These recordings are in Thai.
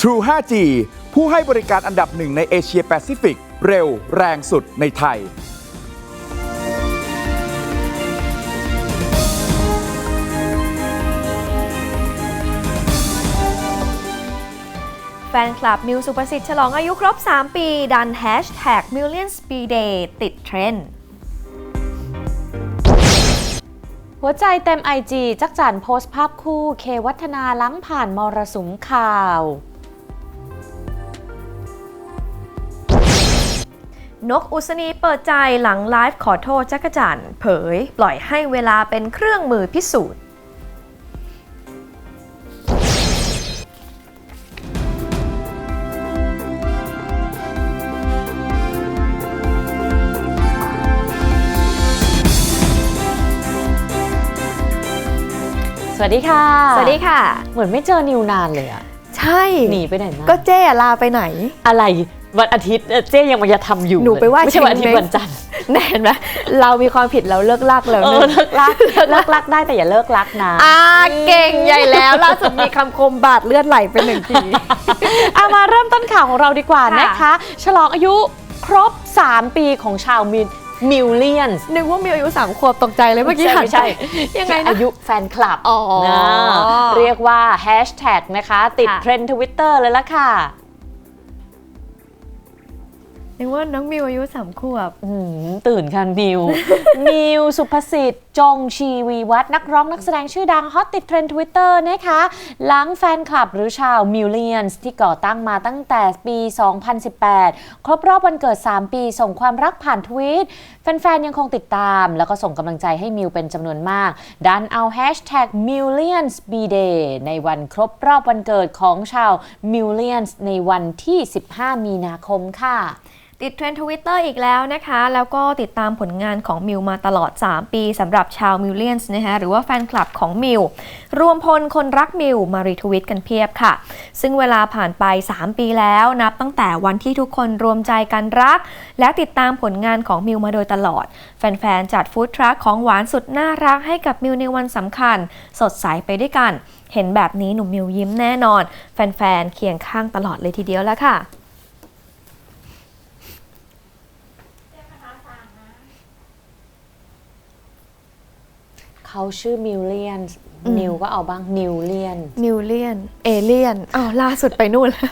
True 5G ผู้ให้บริการอันดับหนึ่งในเอเชียแปซิฟิก เร็วแรงสุดในไทย แฟนคลับมิวสุประสิทธิ์ฉลองอายุครบ 3 ปี ดันแฮชแท็ก Million Speed Day ติดเทรนด์หัวใจเต็มไอจีจักจันโพสต์ภาพคู่เควัฒนาล้างผ่านมรสุมข่าว นกอุศนีเปิดใจหลังไลฟ์ขอโทษจักรจันทร์เผย ปล่อยให้เวลาเป็นเครื่องมือพิสูจน์สวัสดีค่ะ สวัสดีค่ะ เหมือนไม่เจอนิวนานเลยอะใช่ หนีไปไหนมาก็เจ๊ลาไปไหน อะไร วันอาทิตย์เอ่อเจ๊ยังมาจะทำอยู่หนูไปว่าไม่ใช่วันอาทิตชิงย์ในวันจันทร์แน่นไหมเรามีความผิดเราเลิกลากแล้วเอนึองเลิกรักเลิกรักได้แต่อย่าเลิกรักนะอ่าเก่งใหญ่แล้วล่าสุดมีคำคมบาดเลือดไหลไปหนึ่งทีเอามาเริ่มต้นข่าวของเราดีกว่าค่ะนะคะ ฉลองอายุครบ 3 ปีของชาวมิลมิลเลียนนึกว่ามีอายุสามขวบตกใจเลยเมื่อกี้ไม่ใช่หันไปยังไงนะอายุแฟนคลับ อ๋อนะเรียกว่าแฮชแท็กนะคะ ติดค่ะเทรนด์ทวิตเตอร์เลยละค่ะ นึกว่าน้องมิวอายุสามขวบ อืมตื่นค่ะมิว มิวสุภสิทธิ์ จงชีวีวัฒน์นักร้องนักแสดงชื่อดังฮอตติดเทรนด์ทวิตเตอร์นะคะ หลังแฟนคลับหรือชาวมิลเลียนที่ก่อตั้งมาตั้งแต่ปี 2018 ครบรอบวันเกิด 3 ปีส่งความรักผ่านทวีต แฟน ๆ ยังคงติดตาม แล้วก็ส่งกำลังใจให้มิวเป็นจำนวนมาก ดันเอาแฮชแท็ก Millions B Day ในวันครบรอบวันเกิดของชาว Millions ในวันที่ 15 มีนาคมค่ะ ติดเทรนด์ทวิตเตอร์อีกแล้วนะคะ แล้วก็ติดตามผลงานของมิวมาตลอด 3 ปีสำหรับชาวมิวเลียนส์นะคะหรือว่าแฟนคลับของมิวรวมพลคนรักมิวมารีทวิตกันเพียบค่ะ ซึ่งเวลาผ่านไป 3 ปีแล้วนับตั้งแต่วันที่ทุกคนรวมใจกันรัก และติดตามผลงานของมิวมาโดยตลอด แฟนๆ จัดฟู้ดทรัคของหวานสุดน่ารักให้กับมิวในวันสำคัญ สดใสไปด้วยกัน เห็นแบบนี้หนุ่มมิวยิ้มแน่นอน แฟนๆ เคียงข้างตลอดเลยทีเดียวแล้วค่ะ เขาชื่อมิลเลียนอืมนิวก็เอาบ้างนิวเลียนมิวเลียนเอเลียนอ้าวล่าสุดไปนู่นแล้ว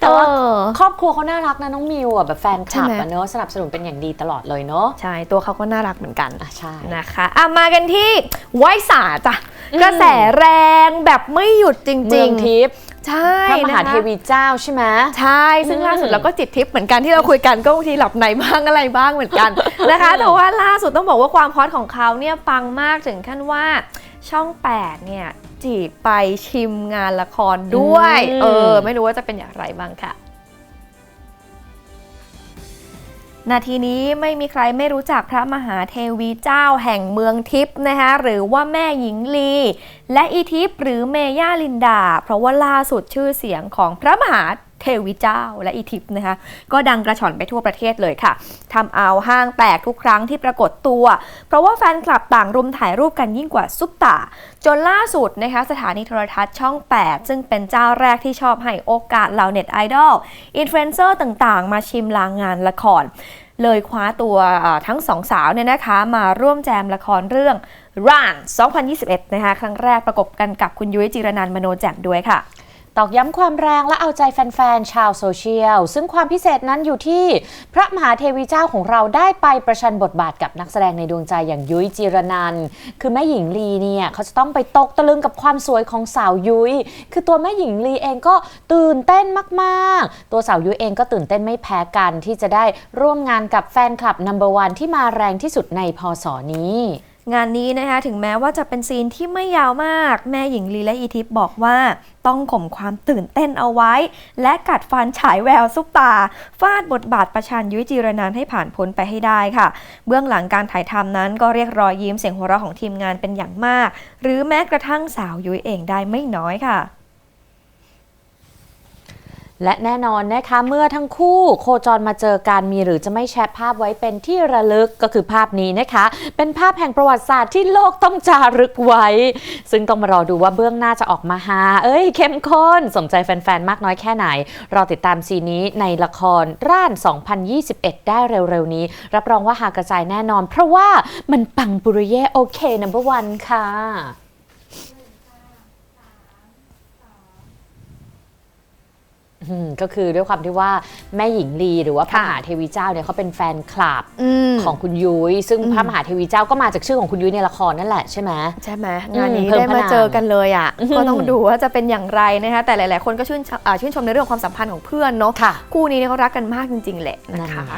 แต่ว่าเออครอบครัวเขาน่ารักนะน้องมิวอะแบบแฟนคลับใช่ไหมอะเนอะสนับสนุนเป็นอย่างดีตลอดเลยเนอะใช่ ตัวเขาก็น่ารักเหมือนกันอะใช่นะคะอะมากันที่ไวยสาจ้ะอืมกระแสแรงแบบไม่หยุดจเมืริองงทิพย์ๆ ใช่พระมหานะคะเทวีเจ้าใช่ไหมใช่ ซึ่งอืมล่าสุดเราก็จิตทิพย์เหมือนกันที่เราคุยกันก็บางทีหลับในบ้างอะไรบ้างเหมือนกันนะคะแต่ว่าล่าสุดต้องบอกว่าความฮอตของเขาเนี่ยปังมากถึงขั้นว่าช่อง 8 เนี่ยจีบไปชิมงานละครด้วย เออ ไม่รู้ว่าจะเป็นอย่างไรบ้างค่ะ นาทีนี้ไม่มีใครไม่รู้จักพระมหาเทวีเจ้าแห่งเมืองทิพย์นะคะหรือว่าแม่หญิงลี และอีทิพย์หรือเมย่าลินดา เพราะว่าล่าสุดชื่อเสียงของพระมหา เทวีเจ้าและอีทิพย์นะคะก็ดังกระฉ่อนไปทั่วประเทศเลยค่ะทำเอาห้างแตกทุกครั้งที่ปรากฏตัว เพราะว่าแฟนคลับต่างรุมถ่ายรูปกันยิ่งกว่าซุปตาจนล่าสุดนะคะสถานีโทรทัศน์ช่อง 8 ซึ่งเป็นเจ้าแรกที่ชอบให้โอกาสเหล่าเน็ตไอดอลอินฟลูเอนเซอร์ต่างๆ มาชิมลางงานละคร เลยคว้าตัวทั้งสองสาวเนี่ยนะคะ มาร่วมแจมละครเรื่อง Run 2021 นะคะครั้งแรกประกบกันกับคุณยุ้ยจิรนันมโนแจ่มด้วยค่ะ ตอกย้ำความแรงและเอาใจแฟน ๆ ชาวโซเชียล ซึ่งความพิเศษนั้นอยู่ที่พระมหาเทวีเจ้าของเราได้ไปประชันบทบาทกับนักแสดงในดวงใจอย่างยุ้ยจีรนัน คือแม่หญิงลีเนี่ยเขาจะต้องไปตกตะลึงกับความสวยของสาวยุ้ย คือตัวแม่หญิงลีเองก็ตื่นเต้นมาก ๆ ตัวสาวยุ้ยเองก็ตื่นเต้นไม่แพ้กันที่จะได้ร่วมงานกับแฟนคลับนัมเบอร์วันที่มาแรงที่สุดในพศนี้ งานนี้นะคะถึงแม้ว่าจะเป็นซีนที่ไม่ยาวมาก แม่หญิงลีและอีทิพย์บอกว่าต้องข่มความตื่นเต้นเอาไว้ และกัดฟันฉายแววซุปตา ฟาดบทบาทประชันยุ้ยจีรนันให้ผ่านพ้นไปให้ได้ค่ะ เบื้องหลังการถ่ายทำนั้นก็เรียกรอยยิ้มเสียงหัวเราะของทีมงานเป็นอย่างมาก หรือแม้กระทั่งสาวยุ้ยเองได้ไม่น้อยค่ะ และแน่นอนนะคะเมื่อทั้งคู่โคจรมาเจอกันมีหรือจะไม่แชร์ภาพไว้เป็นที่ระลึกก็คือภาพนี้นะคะ เป็นภาพแห่งประวัติศาสตร์ที่โลกต้องจารึกไว้ ซึ่งต้องมารอดูว่าเบื้องหน้าจะออกมาฮาเอ้ย เข้มข้น สมใจแฟน ๆ มากน้อยแค่ไหน รอติดตามซีนนี้ในละครร่าน 2021 ได้เร็ว ๆ นี้ รับรองว่าหากระจายแน่นอน เพราะว่ามันปังปุริเย่โอเค number one ค่ะ ก็คือด้วยความที่ว่าแม่หญิงลีหรือว่าพระค่ะมหาเทวีเจ้าเนี่ยเขาเป็นแฟนคลับอืมของคุณยุ้ย ซึ่งพระมหาเทวีเจ้าก็มาจากชื่อของคุณยุ้ยในละครนั่นแหละใช่ไหมใช่ไหมอืมงานนี้เพิ่มได้พมาลังเจอกันเลยอะอืมก็ต้องดูว่าจะเป็นอย่างไรนะคะแต่หลาย ๆ คนก็ชื่นชอ่าชื่นชมในเรื่องของความสัมพันธ์ของเพื่อนเนาะค่ะคู่นี้เนี่ยเขารักกันมากจริง ๆ แหละนะนั่นคะไง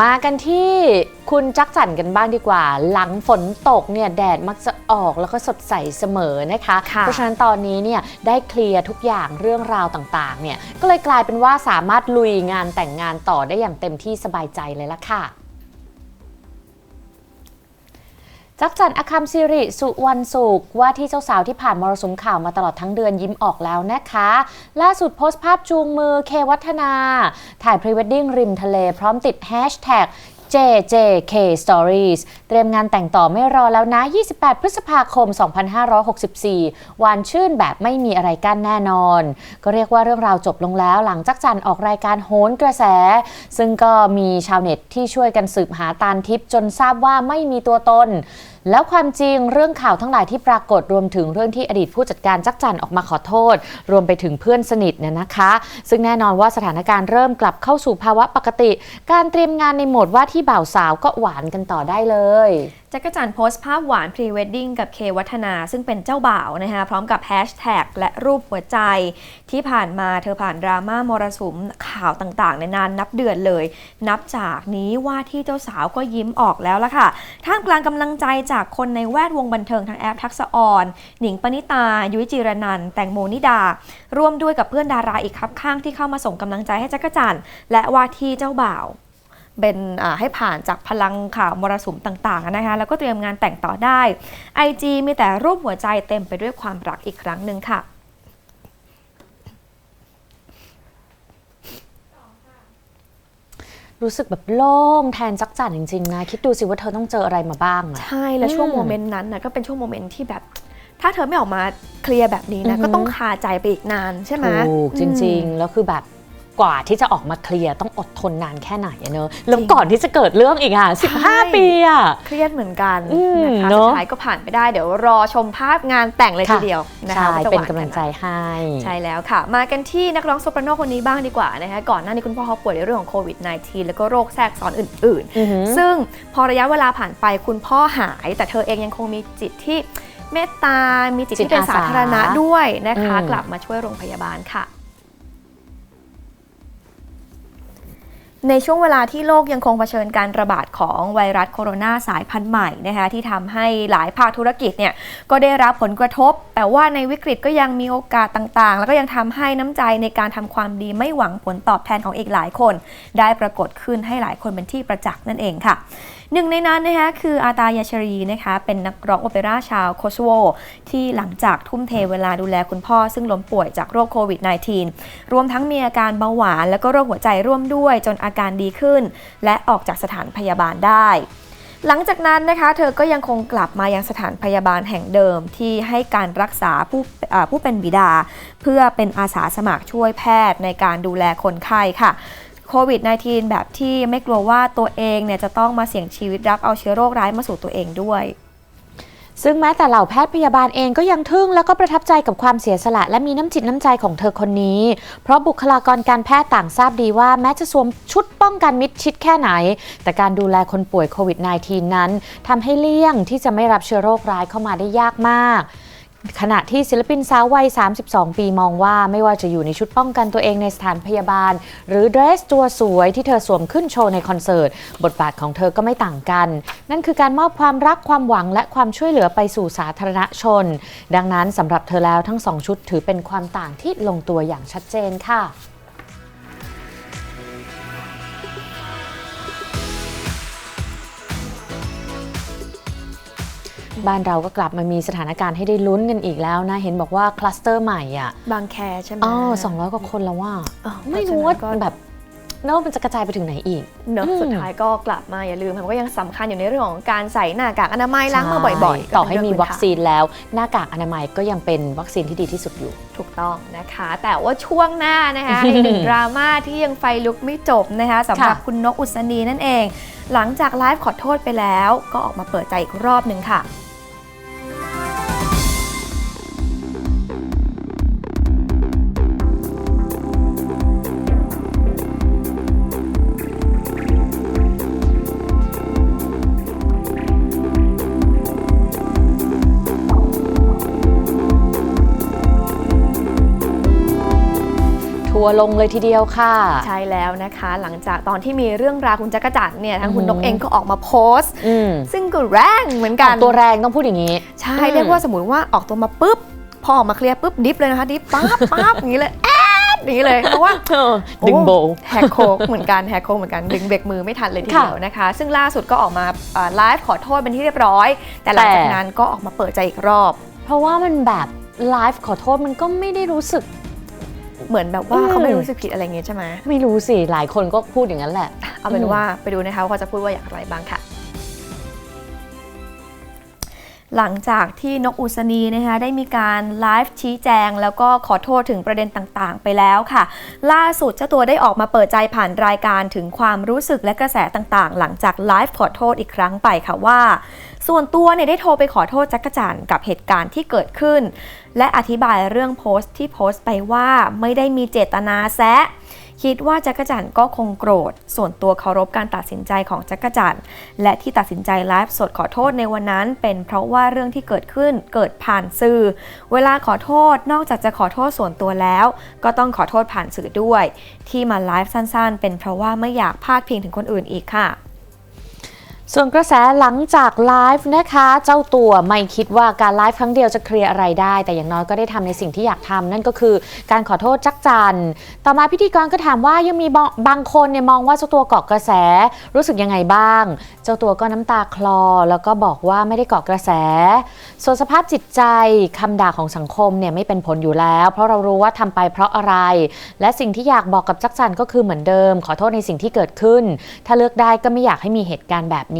มากันที่คุณจักจั่นกันบ้างดีกว่า หลังฝนตกเนี่ยแดดมักจะออกแล้วก็สดใสเสมอนะคะค่ะเพราะฉะนั้นตอนนี้เนี่ยได้เคลียร์ทุกอย่างเรื่องราวต่าง ๆ เนี่ยก็เลยกลายเป็นว่าสามารถลุยงานแต่งงานต่อได้อย่างเต็มที่สบายใจเลยละค่ะจักจันอคัมซิริสุวรรณสุขว่าที่เจ้าสาวที่ผ่านมรสุมข่าวมาตลอดทั้งเดือนยิ้มออกแล้วนะคะ ล่าสุดโพสต์ภาพจูงมือเควัฒนา ถ่ายพรีเวดดิ้งริมทะเลพร้อมติดแฮชแท็ก JJK Stories เตรียมงานแต่งต่อไม่รอแล้วนะ 28 พฤษภาคม 2564 วานชื่นแบบไม่มีอะไรกั้นแน่นอน ก็เรียกว่าเรื่องราวจบลงแล้วหลังจากจันออกรายการโหนกระแส ซึ่งก็มีชาวเน็ตที่ช่วยกันสืบหาตานทิพย์จนทราบว่าไม่มีตัวตน แล้วความจริงเรื่องข่าวทั้งหลายที่ปรากฏรวมถึงเรื่องที่อดีตผู้จัดการจักจันออกมาขอโทษ รวมไปถึงเพื่อนสนิทเนี่ยนะคะ ซึ่งแน่นอนว่าสถานการณ์เริ่มกลับเข้าสู่ภาวะปกติ การเตรียมงานในโหมดว่าที่บ่าวสาวก็หวานกันต่อได้เลย จักรจันทร์โพสต์ภาพหวานพรีเวดดิ้งกับเควัฒนา ซึ่งเป็นเจ้าบ่าวนะคะพร้อมกับแฮชแท็กและรูปหัวใจ ที่ผ่านมาเธอผ่านดราม่ามรสุมข่าวต่างๆ ในนานนับเดือนเลย นับจากนี้ว่าที่เจ้าสาวก็ยิ้มออกแล้วละค่ะ ท่ามกลางกำลังใจจากคนในแวดวงบันเทิงทั้งแอปทักษออน หนิงปณิตา ยุ้ยจีรนัน แตงโมนิดา ร่วมด้วยกับเพื่อนดาราอีกครับข้างที่เข้ามาส่งกำลังใจให้จักรจันทร์และว่าที่เจ้าบ่าว เป็นอ่าให้ผ่านจากพลังข่าวมรสุมต่างๆนะคะแล้วก็เตรียมงานแต่งต่อได้ IG มีแต่รูปหัวใจเต็มไปด้วยความรักอีกครั้งหนึ่งค่ะรู้สึกแบบโล่งแทนจักจันจริงๆนะคิดดูสิว่าเธอต้องเจออะไรมาบ้างอะใช่และช่วงอืมโมเมนต์นั้นนะก็เป็นช่วงโมเมนต์ที่แบบ ถ้าเธอไม่ออกมาเคลียร์แบบนี้นะอือฮึก็ต้องคาใจไปอีกนานใช่ไหมถูกจริงอืมๆแล้วคือแบบ กว่าที่จะออกมาเคลียร์ต้องอดทนนานแค่ไหนอะเนอะแล้วก่อนที่จะเกิดเรื่องอีกอะใช่15 ปีอะ เครียดเหมือนกันอืมนะคะเนสุอะ ดท้ายก็ผ่านไปได้เดี๋ยวรอชมภาพงานแต่งเลยทีเดียวนะคะใช่ว่าจะหเป็นวานกำลังแค่ไหนใจให้ ใช่แล้วค่ะ มากันที่นักร้องโซปราโนคนนี้บ้างดีกว่านะคะก่อนหน้านี้คุณพ่อเขาป่วยในเรื่องของโควิด -19 แล้วก็โรคแทรกซ้อนอื่น อือหือ ๆ ซึ่งพอระยะเวลาผ่านไปคุณพ่อหาย แต่เธอเองยังคงมีจิตที่เมตตา มีจิตที่เป็นสาธารณะด้วยนะคะ อืม กลับมาช่วยโรงพยาบาลค่ะ ในช่วงเวลาที่โลกยังคงเผชิญการระบาดของไวรัสโคโรนาสายพันธุ์ใหม่นะคะที่ทำให้หลายภาคธุรกิจเนี่ยก็ได้รับผลกระทบ แต่ว่าในวิกฤตก็ยังมีโอกาสต่างๆ แล้วก็ยังทำให้น้ำใจในการทำความดีไม่หวังผลตอบแทนของอีกหลายคน ได้ปรากฏขึ้นให้หลายคนเป็นที่ประจักษ์นั่นเองค่ะ หนึ่งในนั้นนะคะคืออาตายาชรีนะคะเป็นนักร้องโอเปร่าชาวโคสโวที่หลังจากทุ่มเทเวลาดูแลคุณพ่อ ซึ่งล้มป่วยจากโรคโควิด -19 รวมทั้งมีอาการเบาหวานและก็โรคหัวใจร่วมด้วยจนอาการดีขึ้น และออกจากสถานพยาบาลได้หลังจากนั้นนะคะ เธอก็ยังคงกลับมายังสถานพยาบาลแห่งเดิมที่ให้การรักษาผู้ผู้เป็นบิดา เพื่อเป็นอาสาสมัครช่วยแพทย์ในการดูแลคนไข้ค่ะ โควิด -19 แบบที่ไม่กลัวว่าตัวเองเนี่ยจะต้องมาเสี่ยงชีวิตรับเอาเชื้อโรคร้ายมาสู่ตัวเองด้วยซึ่งแม้แต่เหล่าแพทย์พยาบาลเองก็ยังทึ่งแล้วก็ประทับใจกับความเสียสละและมีน้ำจิตน้ำใจของเธอคนนี้ เพราะบุคลากรการแพทย์ต่างทราบดีว่า แม้จะสวมชุดป้องกันมิดชิดแค่ไหน แต่การดูแลคนป่วยโควิด -19 นั้นทำให้เลี่ยงที่จะไม่รับเชื้อโรคร้ายเข้ามาได้ยากมาก ขณะที่ศิลปินสาววัย 32 ปีมองว่าไม่ว่าจะอยู่ในชุดป้องกันตัวเองในสถานพยาบาล หรือเดรสตัวสวยที่เธอสวมขึ้นโชว์ในคอนเสิร์ต บทบาทของเธอก็ไม่ต่างกัน นั่นคือการมอบความรักความหวังและความช่วยเหลือไปสู่สาธารณชน ดังนั้นสำหรับเธอแล้วทั้งสองชุดถือเป็นความต่างที่ลงตัวอย่างชัดเจนค่ะ บ้านเราก็กลับมามีสถานการณ์ให้ได้ลุ้นกันอีกแล้วนะ เห็นบอกว่าคลัสเตอร์ใหม่อะบางแคใช่ไหมอ๋อสองร้อยกว่าคนแล้วว่าอ๋อไม่รู้ว่าเพราะฉะนั้นก็แบบเนอะมันจะกระจายไปถึงไหนอีกเนอะอืมสุดท้ายก็กลับมาอย่าลืมค่ะมันก็ยังสำคัญอยู่ในเรื่องของการใส่หน้ากากอนามัยล้างมือบ่อยใช่ๆต่อให้มีก็เป็นเรื่องวัคซีนแล้ว หน้ากากอนามัยก็ยังเป็นวัคซีนที่ดีที่สุดอยู่ ถูกต้องนะคะ แต่ว่าช่วงหน้านะคะอีกหนึ่งดราม่าที่ยังไฟลุกไม่จบนะคะสำหรับค่ะคุณนกอุศนีนั่นเอง หลังจากไลฟ์ขอโทษไปแล้ว ก็ออกมาเปิดใจอีกรอบหนึ่งค่ะ ทัวร์ลงเลยทีเดียวค่ะ ใช่แล้วนะคะ หลังจากตอนที่มีเรื่องราวคุณจักรจันทร์เนี่ยทางคุณนกเองก็ออกมาโพสต์อืมซึ่งก็แรงเหมือนกันตัวแรงต้องพูดอย่างนี้ ใช่อืมเรียกว่าสมมติว่าออกตัวมาปุ๊บพอออกมาเคลียร์ปุ๊บดิฟเลยนะคะดิฟปั๊บปั๊บอย่างนี้เลยแอดอย่างนี้เลยเพราะว่าดึงโบว์แฮกโค้กเหมือนกันแฮกโค้กเหมือนกันดึงเบรกมือไม่ทันเลยทีเดียวนะคะ ซึ่งล่าสุดก็ออกมาอ่าไลฟ์ขอโทษเป็นที่เรียบร้อย แต่หลังจากแต่นั้นก็ออกมาเปิดใจอีกรอบ เพราะว่ามันแบบไลฟ์ขอโทษมันก็ไม่ได้รู้สึก เหมือนแบบว่าอืมเขาไม่รู้สึกผิดอะไรเงี้ยใช่ไหมไม่รู้สิ หลายคนก็พูดอย่างนั้นแหละ เอาเป็นอืมว่าไปดูนะคะว่าเขาจะพูดว่าอย่างไรบ้างค่ะ หลังจากที่นกอุศนีนะคะได้มีการไลฟ์ชี้แจง แล้วก็ขอโทษถึงประเด็นต่างๆ ไปแล้วค่ะ ล่าสุดเจ้าตัวได้ออกมาเปิดใจผ่านรายการถึงความรู้สึกและกระแสต่างๆ หลังจากไลฟ์ขอโทษอีกครั้งไปค่ะว่า ส่วนตัวเนี่ยได้โทรไปขอโทษจักรจันกับเหตุการณ์ที่เกิดขึ้น และอธิบายเรื่องโพสต์ที่โพสต์ไปว่าไม่ได้มีเจตนาแซะ คิดว่าจักรจันก็คงโกรธ ส่วนตัวเคารพการตัดสินใจของจักรจันและที่ตัดสินใจไลฟ์สดขอโทษในวันนั้น เป็นเพราะว่าเรื่องที่เกิดขึ้นเกิดผ่านสื่อ เวลาขอโทษนอกจากจะขอโทษส่วนตัวแล้ว ก็ต้องขอโทษผ่านสื่อด้วย ที่มาไลฟ์สั้นๆ เป็นเพราะว่าไม่อยากพาดพิงถึงคนอื่นอีกค่ะ ส่วนกระแสหลังจากไลฟ์นะคะ เจ้าตัวไม่คิดว่าการไลฟ์ครั้งเดียวจะเคลียร์อะไรได้ แต่อย่างน้อยก็ได้ทำในสิ่งที่อยากทำนั่นก็คือการขอโทษจักจันต่อมาพิธีกรก็ถามว่ายังมีบางคนเนี่ยมองว่าเจ้าตัวเกาะกระแส รู้สึกยังไงบ้าง เจ้าตัวก็น้ำตาคลอ แล้วก็บอกว่าไม่ได้เกาะกระแส ส่วนสภาพจิตใจคำด่าของสังคมเนี่ยไม่เป็นผลอยู่แล้ว เพราะเรารู้ว่าทำไปเพราะอะไร และสิ่งที่อยากบอกกับจักจันก็คือเหมือนเดิม ขอโทษในสิ่งที่เกิดขึ้น ถ้าเลือกได้ก็ไม่อยากให้มีเหตุการณ์แบบนี้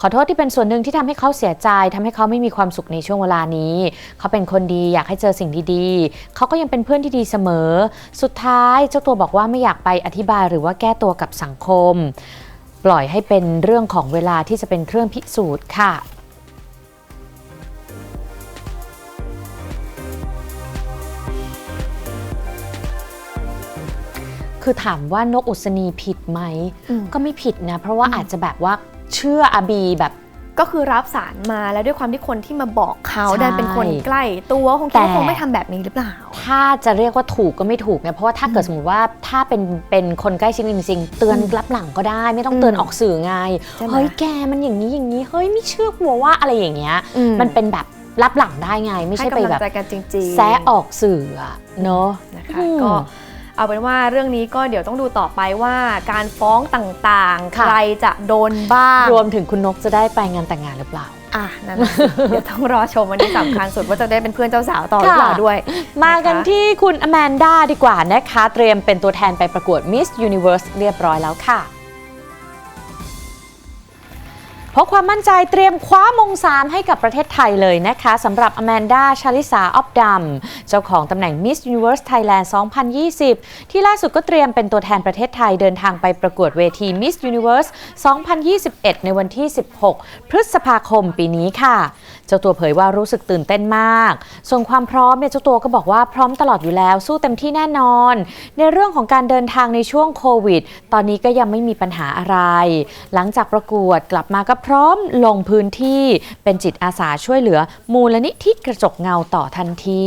ขอโทษที่เป็นส่วนหนึ่งที่ทำให้เขาเสียใจทำให้เขาไม่มีความสุขในช่วงเวลานี้ เขาเป็นคนดีอยากให้เจอสิ่งดีๆ เขาก็ยังเป็นเพื่อนที่ดีเสมอ สุดท้ายเจ้าตัวบอกว่าไม่อยากไปอธิบายหรือว่าแก้ตัวกับสังคม ปล่อยให้เป็นเรื่องของเวลาที่จะเป็นเครื่องพิสูจน์ค่ะคือถามว่านกอุศนีผิดไหมอืมก็ไม่ผิดนะ เพราะว่าอาจจะแบบว่า เชื่ออาบีแบบก็คือรับสารมาแล้วด้วยความที่คนที่มาบอกเขาใช่ดันเป็นคนใกล้ ตัวคงคิดว่าแต่คงไม่ทำแบบนี้หรือเปล่า ถ้าจะเรียกว่าถูกก็ไม่ถูกไงเพราะว่าถ้าเกิดสมมติว่าถ้าเป็นเป็นคนใกล้ชิดจริงๆเตือนอืมรับหลังก็ได้ ไม่ต้องอืมเตือนออกสื่อไงใช่ไหมเฮ้ยแกมันอย่างนี้อย่างนี้เฮ้ยไม่เชื่อหัวว่าอะไรอย่างเงี้ยอืมันเป็นแบบรับหลังได้ไง ไม่ให้ใช่ไปกำลัแบงบใจกันจริงๆแซะออกสื่ออะเนาะนะคะอืมก็ เอาเป็นว่าเรื่องนี้ก็เดี๋ยวต้องดูต่อไปว่าการฟ้องต่างๆ ใคค่ะรจะโดนบ้าง รวมถึงคุณนกจะได้ไปงานแต่งงานหรือเปล่า อะนั่นน่ะสิเดี๋ยวต้องรอชมวันนี้สำคัญสุดว่าจะได้เป็นเพื่อนเจ้าสาวต่อหรือเปล่าค่ะ ด้วยมากันนะคะที่คุณอแมนด้าดีกว่านะคะ เตรียมเป็นตัวแทนไปประกวด Miss Universe เรียบร้อยแล้วค่ะ เพราะความมั่นใจเตรียมคว้ามงสามให้กับประเทศไทยเลยนะคะสำหรับอแมนดาชาลิสาออฟดัมเจ้าของตำแหน่ง Miss Universe Thailand 2020 ที่ล่าสุดก็เตรียมเป็นตัวแทนประเทศไทยเดินทางไปประกวดเวที Miss Universe 2021 ในวันที่ 16 พฤษภาคมปีนี้ค่ะ เจ้าตัวเผยว่ารู้สึกตื่นเต้นมาก ส่วนความพร้อมเนี่ยเจ้าตัวก็บอกว่าพร้อมตลอดอยู่แล้ว สู้เต็มที่แน่นอน ในเรื่องของการเดินทางในช่วงโควิด ตอนนี้ก็ยังไม่มีปัญหาอะไร หลังจากประกวดกลับมาก็พร้อมลงพื้นที่เป็นจิตอาสาช่วยเหลือ มูลนิธิกระจกเงาต่อทันที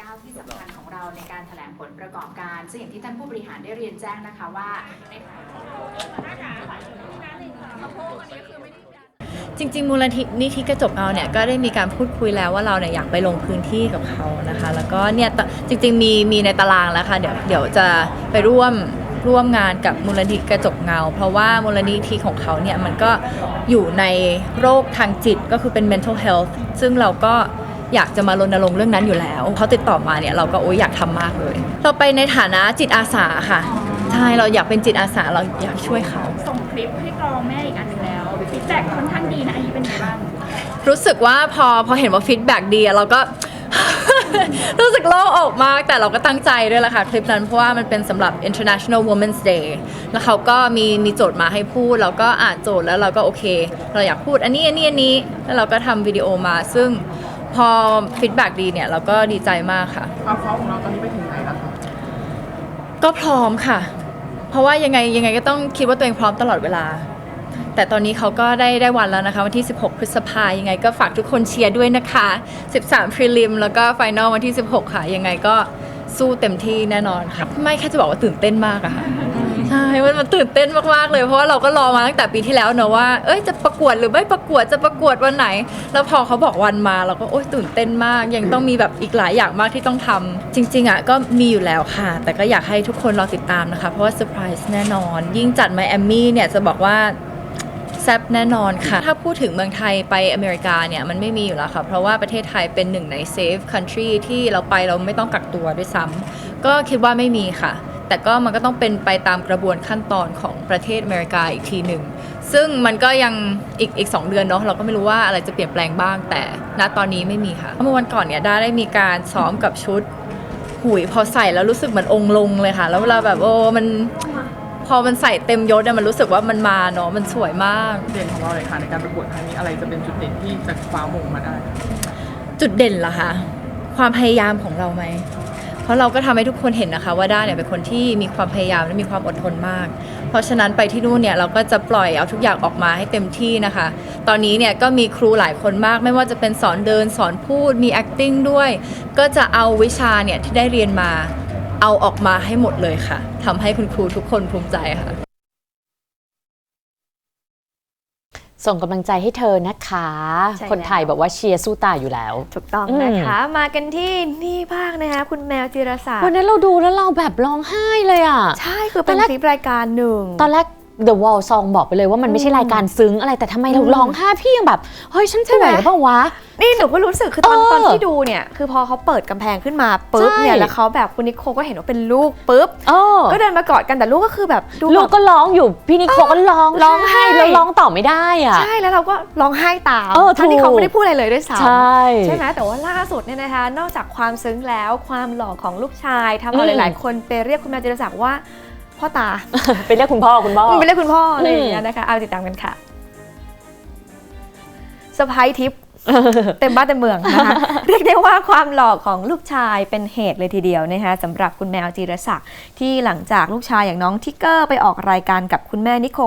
ก้าวที่สำคัญของเราในการแถลงผลประกอบการซึ่งอย่างที่ท่านผู้บริหารได้เรียนแจ้งนะคะว่าใน จริง ๆ มูลนิธิกระจกเงาเนี่ยก็ได้มีการพูดคุยแล้วว่าเราเนี่ยอยากไปลงพื้นที่กับเขานะคะ แล้วก็เนี่ยจริง ๆ มีมีในตารางแล้วค่ะเดี๋ยวเดี๋ยวจะไปร่วมร่วมงานกับมูลนิธิกระจกเงา เพราะว่ามูลนิธิของเขาเนี่ยมันก็อยู่ในโรคทางจิตก็คือเป็น mental health ซึ่งเราก็อยากจะมารณรงค์เรื่องนั้นอยู่แล้วเขาติดต่อมาเนี่ยเราก็โอ้ยอยากทำมากเลย เราไปในฐานะจิตอาสาค่ะใช่เราอยากเป็นจิตอาสาเราอยากช่วยเขา งคลิปให้กรองแม่อีกอันหนึ่งแล้วฟีดแบ็กค่อนข้างดีนะอันนี้เป็นไงบ้างรู้สึกว่าพอพอเห็นว่าฟีดแบ็กดีอะเราก็ รู้สึกโล่งอกมากแต่เราก็ตั้งใจด้วยแหละค่ะ คลิปนั้นเพราะว่ามันเป็นสำหรับ International Women's Day แล้วเขาก็มีมีโจทย์มาให้พูดเราก็อ่านโจทย์แล้วเราก็โอเค เราอยากพูดอันนี้อันนี้อันนี้แล้วเราก็ทำวิดีโอมา ซึ่งพอฟีดแบ็กดีเนี่ยเราก็ดีใจมากค่ะ ความพร้อมของเราตอนนี้ไปถึงไหนแล้วคะก็พร้อมค่ะ เพราะว่ายังไงยังไงก็ต้องคิดว่าตัวเองพร้อมตลอดเวลา แต่ตอนนี้เขาก็ได้ได้วันแล้วนะคะ วันที่ 16 พฤษภายังไงก็ฝากทุกคนเชียร์ด้วยนะคะ 13 พรีลิมแล้วก็ไฟนอลวันที่ 16 ค่ะ ยังไงก็สู้เต็มที่แน่นอนค่ะไม่แค่จะบอกว่าตื่นเต้นมากอะค่ะ ใช่มันมันตื่นเต้นมากๆเลย เพราะว่าเราก็รอมาตั้งแต่ปีที่แล้วเนอะว่า เอ้ยจะประกวดหรือไม่ประกวดจะประกวดวันไหน แล้วพอเขาบอกวันมาเราก็โอ๊ยตื่นเต้นมาก ยังต้องมีแบบอีกหลายอย่างมากที่ต้องทำจริง ๆอะก็มีอยู่แล้วค่ะ แต่ก็อยากให้ทุกคนรอติดตามนะคะ เพราะว่าเซอร์ไพรส์แน่นอน ยิ่งจัดไมอามี่เนี่ยจะบอกว่า แซบแน่นอนค่ะ ถ้าพูดถึงเมืองไทยไปอเมริกาเนี่ย มันไม่มีอยู่แล้วค่ะ เพราะว่าประเทศไทยเป็นหนึ่งใน safe country ที่เราไปเราไม่ต้องกักตัวด้วยซ้ำก็คิดว่าไม่มีค่ะ แต่ก็มันก็ต้องเป็นไปตามกระบวนขั้นตอนของประเทศอเมริกาอีกทีหนึ่ง ซึ่งมันก็ยังอีกอีกสองเดือนเนาะเราก็ไม่รู้ว่าอะไรจะเปลี่ยนแปลงบ้าง แต่ณตอนนี้ไม่มีค่ะ เมื่อวันก่อนเนี่ยด้าได้มีการซ้อมกับชุดหุยพอใส่แล้วรู้สึกเหมือนองค์ลงเลยค่ะ แล้วเวลาแบบโอ้มันพอมันใส่เต็มยศเนี่ยมันรู้สึกว่ามันมาเนาะมันสวยมาก เด่นของเราเลยค่ะในการประกวดครั้งนี้อะไรจะเป็นจุดเด่นที่จะคว้ามงมาได้ จุดเด่นเหรอคะความพยายามของเราไหม เพราะเราก็ทำให้ทุกคนเห็นนะคะ ว่าด้าเนี่ยเป็นคนที่มีความพยายามและมีความอดทนมาก เพราะฉะนั้นไปที่นู่นเนี่ยเราก็จะปล่อยเอาทุกอย่างออกมาให้เต็มที่นะคะ ตอนนี้เนี่ยก็มีครูหลายคนมาก ไม่ว่าจะเป็นสอนเดินสอนพูดมี acting ด้วย ก็จะเอาวิชาเนี่ยที่ได้เรียนมาเอาออกมาให้หมดเลยค่ะทำให้คุณครูทุกคนภูมิใจค่ะ ส่งกำลังใจให้เธอนะคะ ใช่คนไทยแล้วบอกว่าเชียร์สู้ตายอยู่แล้ว ถูกต้องอืมนะคะ มากันที่นี่บ้างนะคะ คุณแมวจิรศักดิ์วันนั้นเราดูแล้วเราแบบร้องไห้เลยอะ ใช่คือเป็นตอนแรก คลิปรายการหนึ่ง ตอนแรก The Wall Song บอกไปเลยว่ามันไม่ใช่รายการซึ้งอะไรแต่ทำไมเราอืมร้องไห้พี่ยังแบบ เฮ้ย ฉันใช่ป่ไหมวยหรือเปล่าวะ นี่หนูก็รู้สึกคือตอนเออตอนที่ดูเนี่ย คือพอเขาเปิดกำแพงขึ้นมาปุ๊บใช่ เนี่ยแล้วเขาแบบคุณนิโคก็เห็นว่าเป็นลูกปุ๊บ เออก็เดินมากอดกันแต่ลูกก็คือแบบดูลูแบกบก็ร้องอยู่พี่นิโคก็ร้องร้องไห้ แล้วร้องต่อไม่ได้อะ ใช่แล้วเราก็ร้องไห้ตามเออทั้งที่ถูก เขาไม่ได้พูดอะไรเลยด้วยซ้ำใช่ใช่ไหมแต่ว่าล่าสุดเนี่ยนะคะ นอกจากความซึ้งแล้วความหล่อของลูกชายทำเอาอืม หลายๆ คนไปเรียกคุณแมวจิรศักดิ์ว่า พ่อตา ไปเรียกคุณพ่อคุณพ่อไปเรียกคุณพ่ออะไรอย่างเงี้ยนะคะ เอาติดตามกันค่ะสะพายทิป เต็มบ้านเต็มเมืองนะคะเรียกได้ว่าความหล่อของลูกชายเป็นเหตุเลยทีเดียวนะคะสำหรับคุณแมวจีรศักดิ์ที่หลังจากลูกชายอย่างน้องทิกเกอร์ไปออกรายการกับคุณแม่นิโค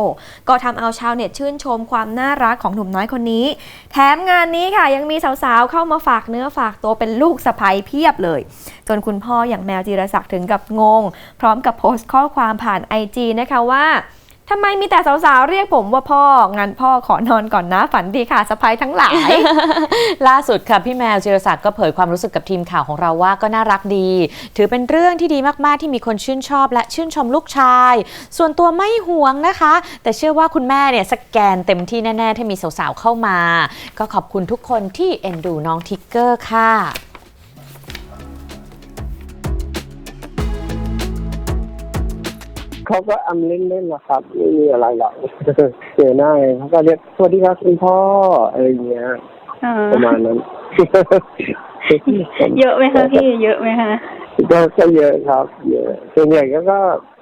ก็ทำเอาชาวเน็ตชื่นชมความน่ารักของหนุ่มน้อยคนนี้ แถมงานนี้ค่ะยังมีสาวๆเข้ามาฝากเนื้อฝากตัวเป็นลูกสะใภ้เพียบเลย จนคุณพ่ออย่างแมวจีรศักดิ์ถึงกับงง พร้อมกับโพสต์ข้อความผ่าน IG นะคะว่า ทำไมมีแต่สาวๆ เรียกผมว่าพ่องั้นพ่อขอนอนก่อนนะ ฝันดีค่ะสะพายทั้งหลาย ล่าสุดค่ะพี่แมวจิรศักดิ์ก็เผยความรู้สึกกับทีมข่าวของเราว่าก็น่ารักดี ถือเป็นเรื่องที่ดีมากๆที่มีคนชื่นชอบและชื่นชมลูกชาย ส่วนตัวไม่ห่วงนะคะ แต่เชื่อว่าคุณแม่เนี่ยสแกนเต็มที่แน่ๆ ถ้ามีสาวๆ เข้ามา ก็ขอบคุณทุกคนที่เอ็นดูน้องทิกเกอร์ค่ะ เขาก็อำเล่นๆนะครับไม่มีอะไรหรอกเจอหน้าไงเขาก็เรียกสวัสดีครับคุณพ่ออะไรอย่างเงี้ยอ่าประมาณนั้น เยอะไหมคะพี่เยอะไหมคะก็ก็เยอะครับ เยอะส่วนใหญ่ก็ก็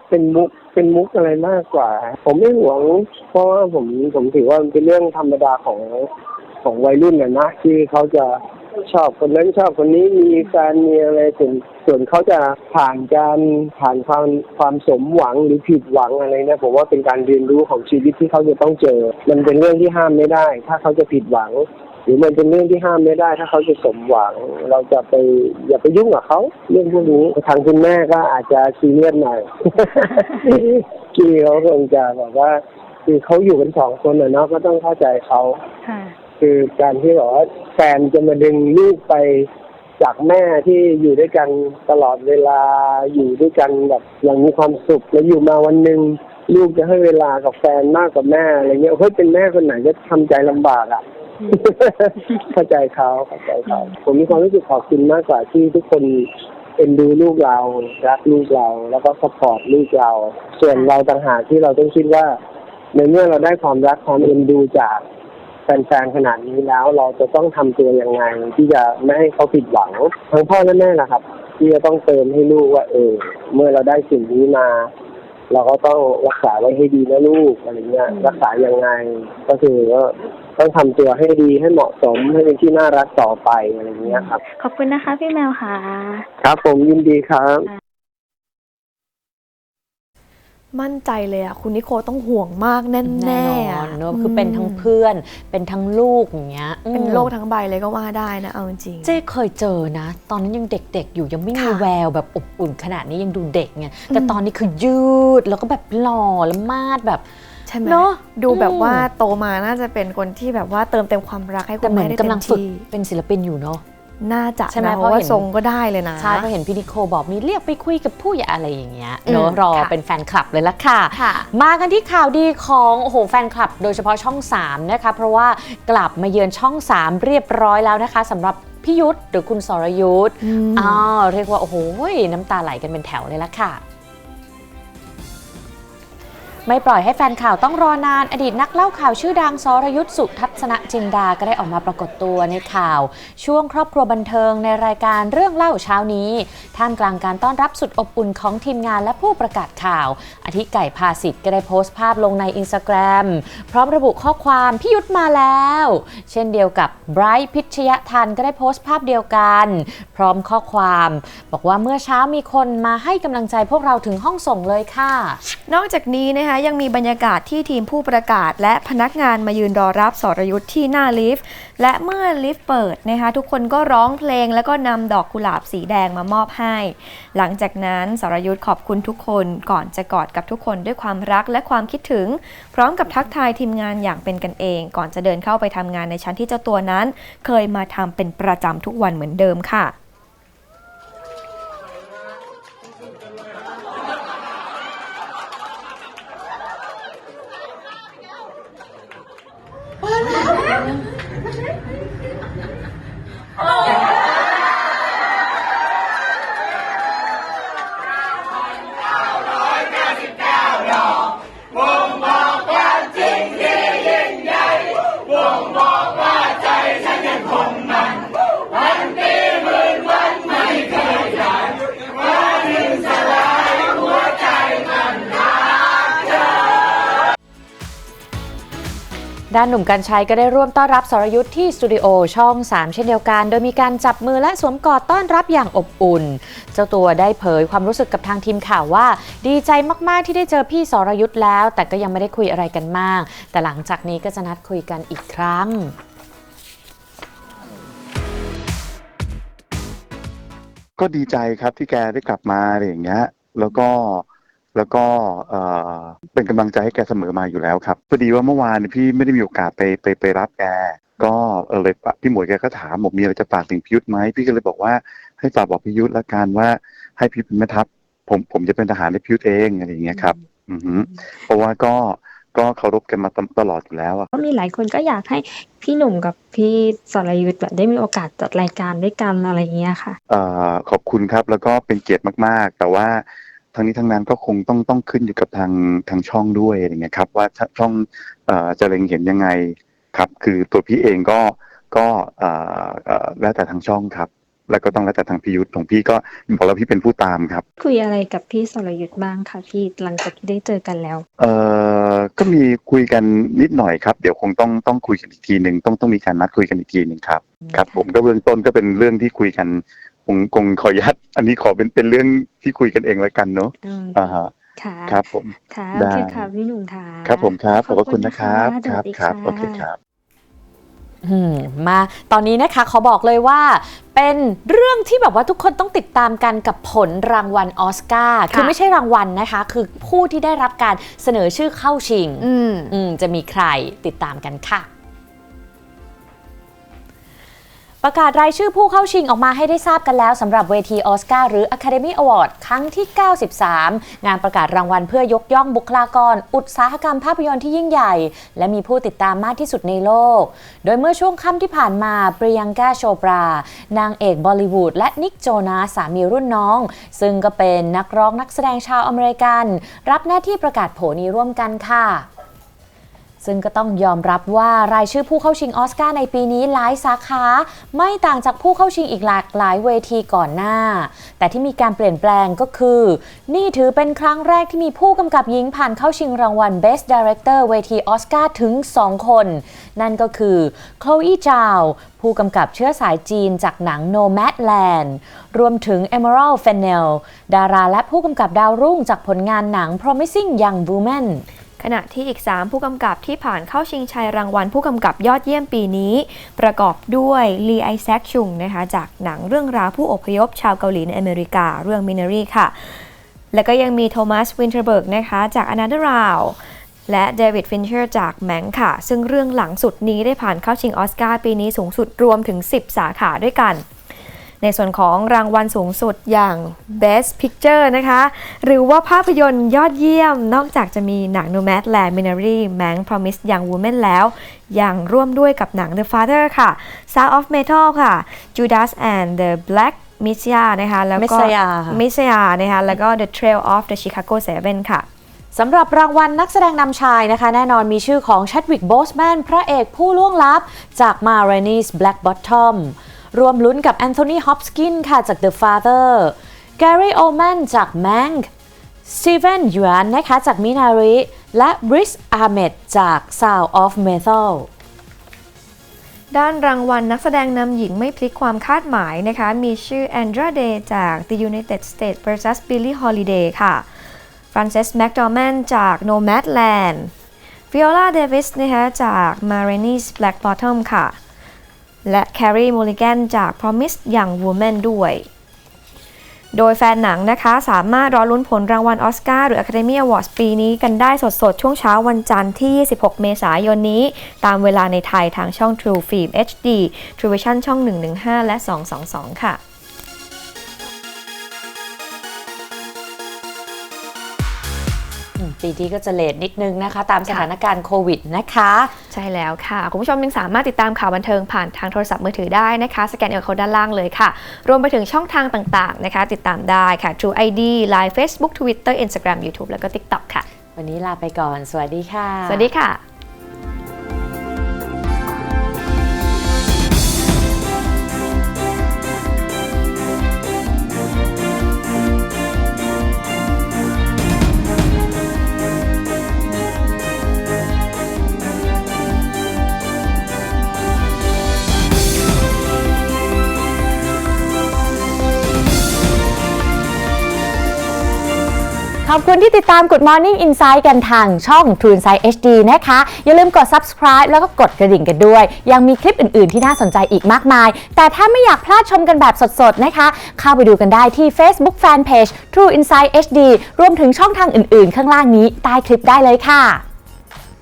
เป็นมุกเป็นมุกอะไรมากกว่า ผมไม่หวง เพราะว่าผมผมถือว่ามันเป็นเรื่องธรรมดาของของวัยรุ่นน่ะนะที่เขาจะ ชอบคนนั้นชอบคนนี้มีแฟนมีอะไรส่วนส่วนเขาจะผ่านการผ่านความความสมหวังหรือผิดหวังอะไรเนี่ยผมว่าเป็นการเรียนรู้ของชีวิตที่เขาจะต้องเจอ มันเป็นเรื่องที่ห้ามไม่ได้ ถ้าเขาจะผิดหวัง หรือมันเป็นเรื่องที่ห้ามไม่ได้ ถ้าเขาจะสมหวัง เราจะไปอย่าไปยุ่งกับเขาเรื่องพวกนี้ทางคุณแม่ก็อาจจะซีเรียสหน่อยกีเขาคงจะแบบว่าคือเขาอยู่กันสองคนนะเนาะก็ต้องเข้าใจเขาค่ะ คือการที่บอกว่าแฟนจะมาดึงลูกไปจากแม่ที่อยู่ด้วยกันตลอดเวลาอยู่ด้วยกันแบบอย่างมีความสุขแล้วอยู่มาวันหนึ่งลูกจะให้เวลากับแฟนมากกว่าแม่อะไรเงี้ยเฮ้ยเป็นแม่คนไหนก็ทำใจลำบากอะเข้าใจเขาเข้าใจเขาผมมีความรู้สึกขอบคุณมากกว่าที่ทุกคนเอ็นดูลูกเรารักลูกเรา แล้วก็สปอร์ตลูกเรา ส่วนเราต่างหากที่เราต้องคิดว่า ในเมื่อเราได้ความรักความเอ็นดูจาก แฟนๆขนาดนี้แล้ว เราจะต้องทำตัวยังไงที่จะไม่ให้เขาผิดหวังทั้งพ่อและแม่นะครับ ที่จะต้องเติมให้ลูกว่า เออ เมื่อเราได้สิ่งนี้มา เราก็ต้องรักษาไว้ให้ดีนะลูกอะไรเงี้ยรักษายังไง ก็คือว่าต้องทำตัวให้ดีให้เหมาะสมให้เป็นที่น่ารักต่อไปอะไรเงี้ยครับ ขอบคุณนะคะพี่แมวค่ะ ครับผมยินดีครับ มั่นใจเลยอะคุณนิโคต้องห่วงมากแน่ๆแน่นอะอนเนอะคือเป็นทั้งเพื่อน เป็นทั้งลูกอย่างเงี้ยอืมเป็นโลกทั้งใบเลยก็ว่าได้นะเอาจริงเจ๊เคยเจอนะ ตอนนั้นยังเด็กๆ อยู่ยังไม่มีค่ะแววแบบอบอุ่นขนาดนี้ยังดูเด็กไงแต่ตอนนี้คือยืดแล้วก็แบบหล่อและมาดแบบใช่ไหมเนอะดูแบบอืมว่าโตมาน่าจะเป็นคนที่แบบว่าเติมเต็มความรักให้คุแต่ณเหมืแม่อนได้กำเต็ลังมฝึกที่เป็นศิลปินอยู่เนาะ น่าจะใช่ไหมนะเพเพราะราะว่าเห็นทรงก็ได้เลยนะ ใช่เพราะเห็นพี่นิโคบอกมีเรียกไปคุยกับผู้ใหญ่อะไรอย่างเงี้ยเนอะอืมรอค่ะเป็นแฟนคลับเลยละค่ะค่ะ มากันที่ข่าวดีของโอ้โหแฟนคลับ โดยเฉพาะช่อง 3 นะคะ เพราะว่ากลับมาเยือนช่อง 3 เรียบร้อยแล้วนะคะสำหรับพี่ยุทธหรือคุณสรยุทธอืมอ้าวเรียกว่าโอ้โหน้ำตาไหลกันเป็นแถวเลยละค่ะ ไม่ปล่อยให้แฟนข่าวต้องรอนาน อดีตนักเล่าข่าวชื่อดังสรยุทธสุทัศนจินดาก็ได้ออกมาปรากฏตัวในข่าว ช่วงครอบครัวบันเทิงในรายการเรื่องเล่าเช้านี้ ท่ามกลางการต้อนรับสุดอบอุ่นของทีมงานและผู้ประกาศข่าวอาทิไก่ภาสิทธิ์ก็ได้โพสต์ภาพลงในอินสตาแกรมพร้อมระบุข้อความพี่ยุทธมาแล้ว เช่นเดียวกับไบรท์พิชยทันก็ได้โพสต์ภาพเดียวกัน พร้อมข้อความ บอกว่าเมื่อเช้ามีคนมาให้กำลังใจพวกเราถึงห้องส่งเลยค่ะ นอกจากนี้นะคะยังมีบรรยากาศที่ทีมผู้ประกาศ และพนักงานมายืนรอรับสรยุทธ์ที่หน้าลิฟต์และเมื่อลิฟต์เปิดนะคะทุกคนก็ร้องเพลงแล้วก็นำดอกกุหลาบสีแดงมามอบให้ หลังจากนั้นสรยุทธ์ขอบคุณทุกคนก่อนจะกอดกับทุกคนด้วยความรักและความคิดถึง พร้อมกับทักทายทีมงานอย่างเป็นกันเอง ก่อนจะเดินเข้าไปทำงานในชั้นที่เจ้าตัวนั้น เคยมาทำเป็นประจำทุกวันเหมือนเดิมค่ะ กัญชัยก็ได้ร่วมต้อนรับสรยุทธ์ที่สตูดิโอช่อง 3 เช่นเดียวกัน โดยมีการจับมือและสวมกอดต้อนรับอย่างอบอุ่น เจ้าตัวได้เผยความรู้สึกกับทางทีมข่าวว่า ดีใจมากๆที่ได้เจอพี่สรยุทธ์แล้ว แต่ก็ยังไม่ได้คุยอะไรกันมาก แต่หลังจากนี้ก็จะนัดคุยกันอีกครั้งก็ดีใจครับที่แกได้กลับมาอะไรอย่างเงี้ย แล้วก็ แล้วก็เอ่อเป็นกำลังใจให้แกเสมอมาอยู่แล้วครับพอดีว่าเมื่อวานเนี่ยพี่ไม่ได้มีโอกาสไปไปไปรับแกก็เออเลยฝากพี่หมวยแกก็ถามบอกมีอะไรจะฝากถึงพิยุทธไหมพี่ก็เลยบอกว่าให้ฝากบอกพิยุทธละกันว่าให้พิยุทธเป็นแม่ทัพผมผมจะเป็นทหารในพิยุทธเองอะไรอย่างเงี้ยครับ อือฮึเพราะว่าก็ก็เคารพกันมาตตลอดอยู่แล้วอะก็มีหลายคนก็อยากให้พี่หนุ่มกับพี่สรยุทธ์แบบได้มีโอกาสจัดรายการด้วยกันอะไรอย่างเงี้ยค่ะเอ่อขอบคุณครับแล้วก็เป็นเกียรติมากๆ แต่ว่า ทั้งนี้ทั้งนั้นก็คงต้องต้องขึ้นอยู่กับทางทางช่องด้วยอะไรเงี้ยครับ ว่าช่องเอ่อจะเล็งเห็นยังไงครับ คือตัวพี่เองก็ก็เอ่อเอ่อแล้วแต่ทางช่องครับ แล้วก็ต้องแล้วแต่ทางพิยุทธ์ของพี่ก็บอกแล้วพี่เป็นผู้ตามครับ คุยอะไรกับพี่สรยุทธ์บ้างคะพี่หลังจากที่ได้เจอกันแล้ว เอ่อก็มีคุยกันนิดหน่อยครับ เดี๋ยวคงต้องต้องคุยกันอีกทีหนึ่งต้องต้องมีการนัดคุยกันอีกทีหนึ่งครับครับ ผมก็เบื้องต้นก็เป็นเรื่องที่คุยกัน คงคงขออนุญาตอันนี้ขอเป็นเป็นเรื่องที่คุยกันเองแล้วกันเนาะอืมอ่าฮะค่ะครับผมค่ะได้โอเคค่ะพี่หนุ่มค่ะครับผมครับขอบพระคุณนะครับขอบคุณคนะะรับสวัสดีครับะโอเคครับอืมมาตอนนี้นะคะขอบอกเลยว่า เป็นเรื่องที่แบบว่าทุกคนต้องติดตามกันกับผลรางวัลออสการ์คือไม่ใช่รางวัลนะคะ คือผู้ที่ได้รับการเสนอชื่อเข้าชิงอืมอืมจะมีใครติดตามกันค่ะ ประกาศรายชื่อผู้เข้าชิงออกมาให้ได้ทราบกันแล้วสำหรับเวทีออสการ์หรือ Academy Award ครั้งที่ 93 งานประกาศรางวัลเพื่อยกย่องบุคลากร อุตสาหกรรมภาพยนตร์ที่ยิ่งใหญ่ และมีผู้ติดตามมากที่สุดในโลก โดยเมื่อช่วงค่ำที่ผ่านมาเปรียงกาโชปรา นางเอกบอลิวูดและนิกโจนาสามีรุ่นน้อง ซึ่งก็เป็นนักร้องนักแสดงชาวอเมริกัน รับหน้าที่ประกาศผนี้ร่วมกันค่ะ ซึ่งก็ต้องยอมรับว่ารายชื่อผู้เข้าชิงออสการ์ในปีนี้หลายสาขา ไม่ต่างจากผู้เข้าชิงอีกหลากหลายเวทีก่อนหน้า แต่ที่มีการเปลี่ยนแปลงก็คือ นี่ถือเป็นครั้งแรกที่มีผู้กำกับหญิงผ่านเข้าชิงรางวัล Best Director เวทีออสการ์ถึง 2 คน นั่นก็คือโคลอีจาวผู้กำกับเชื้อสายจีนจากหนัง Nomadland รวมถึง Emerald Fennell ดาราและผู้กำกับดาวรุ่งจากผลงานหนัง Promising Young Woman ขณะที่อีก 3 ผู้กำกับที่ผ่านเข้าชิงชัยรางวัลผู้กำกับยอดเยี่ยมปีนี้ ประกอบด้วยลีไอแซคชุงนะคะจากหนังเรื่องราวผู้อพยพชาวเกาหลีในอเมริกาเรื่องมินารีค่ะ แล้วก็ยังมีโทมัสวินเทอร์เบิร์กนะคะจากอนาเดราวและเดวิดฟินเชอร์จากแมงค่ะ ซึ่งเรื่องหลังสุดนี้ได้ผ่านเข้าชิงออสการ์ปีนี้สูงสุดรวมถึง 10 สาขาด้วยกัน ในส่วนของรางวัลสูงสุดอย่าง Best Picture นะคะ หรือว่าภาพยนตร์ยอดเยี่ยม นอกจากจะมีหนัง Nomadland Minari Mank Promise Young Woman แล้ว ยังร่วมด้วยกับหนัง The Father ค่ะ Sound of Metal ค่ะ Judas and the Black Messiah นะคะแล้วก็ Messiah ค่ะ Messiah นะคะแล้วก็ The Trail of the Chicago Seven ค่ะสำหรับรางวัลนักแสดงนำชายนะคะ แน่นอนมีชื่อของชัดวิกโบสแมนพระเอกผู้ล่วงลับจาก m a r a n i s Black Bottom รวมลุ้นกับแอนโทนีฮอปกินค่ะจาก The Father แกรี่โอแมนจาก Mank สตีเวนยูอันนะคะจากมินาริและบริสอาเมดจาก Sound of Metal ด้านรางวัลนักแสดงนำหญิงไม่พลิกความคาดหมายนะคะ มีชื่อแอนดราเดย์จาก The United States vs Billie Holiday ค่ะฟรานซิสแม็กดอร์แมนจาก Nomadland ฟิโอลาเดวิสนะคะจาก m a r i n i s Black Bottom ค่ะ และแคร์รีมูริเกนจาก Promise Young Woman ด้วย โดยแฟนหนังนะคะสามารถรอลุ้นผลรางวัลออสการ์หรือ Academy Awards ปีนี้กันได้สดๆ ช่วงเช้าวันจันทร์ที่ 26 เมษายนนี้ ตามเวลาในไทยทางช่อง True Film HD True Vision ช่อง 115 และ 222 ค่ะ ปีนี้ก็จะเลทนิดนึงนะคะ ตามสถานการณ์โควิดนะคะ ใช่แล้วค่ะ คุณผู้ชมยังสามารถติดตามข่าวบันเทิงผ่านทางโทรศัพท์มือถือได้นะคะ สแกนเอ r โคด้านล่างเลยค่ะ รวมไปถึงช่องทางต่างๆนะคะ ติดตามได้ค่ะ True ID Line Facebook Twitter Instagram YouTube แล้วก็ TikTok ค่ะ วันนี้ลาไปก่อน สวัสดีค่ะ สวัสดีค่ะ ขอบคุณที่ติดตาม Good Morning Insight กันทางช่อง True Insight HD นะคะ อย่าลืมกด subscribe แล้วก็กดกระดิ่งกันด้วย ยังมีคลิปอื่น ๆ ที่น่าสนใจอีกมากมาย แต่ถ้าไม่อยากพลาดชมกันแบบสด ๆ นะคะ เข้าไปดูกันได้ที่ Facebook Fanpage True Insight HD รวมถึงช่องทางอื่น ๆ ข้างล่างนี้ใต้คลิปได้เลยค่ะ